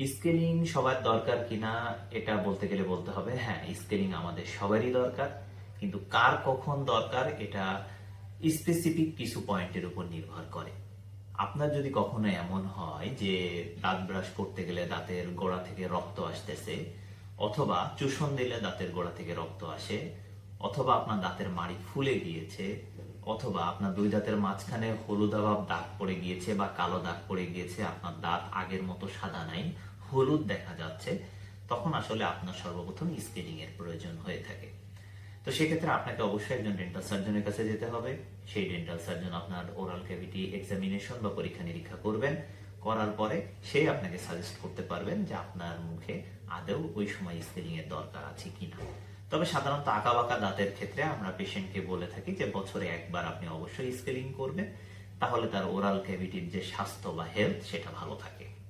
Scaling সবার দরকার কিনা এটা বলতে গেলে বলতে হবে হ্যাঁ স্কেলিং আমাদের সবারই দরকার, কিন্তু কার কখন দরকার এটা স্পেসিফিক কিছু পয়েন্টের উপর নির্ভর করে। আপনার যদি কখনো এমন হয় যে দাঁত ব্রাশ করতে গেলে দাঁতের গোড়া থেকে রক্ত আসতেছে, অথবা চুষণ দিলে দাঁতের গোড়া থেকে রক্ত আসে, অথবা আপনার দাঁতের মাড়ি ফুলে গিয়েছে অথবা আপনার দুই দাঁতের মাঝখানে হলুদাভাব দাগ পড়ে গিয়েছে বা কালো দাগ পড়ে গিয়েছে, আপনার দাঁত আগের মতো সাদা নাই, হলুদ দেখা যাচ্ছে, তখন আসলে আপনার সর্বপ্রথম স্কেলিং এর প্রয়োজন হয়ে থাকে। তো সেক্ষেত্রে আপনাকে অবশ্যই একজন ডেন্টাল সার্জনের কাছে যেতে হবে। সেই ডেন্টাল সার্জন আপনার ওরাল ক্যাভিটি এক্সামিনেশন বা পরীক্ষা নিরীক্ষা করবেন। করার পরে সে আপনাকে সাজেস্ট করতে পারবেন যে আপনার মুখে আদৌ ওই সময় স্কেলিং এর দরকার আছে কিনা। তবে সাধারণত আঁকা বাঁকা দাঁতের ক্ষেত্রে আমরা পেশেন্টকে বলে থাকি যে, বছরে একবার আপনি অবশ্যই স্কেলিং করবেন। তাহলে তার ওরাল ক্যাভিটির যে স্বাস্থ্য বা হেলথ, সেটা ভালো থাকে।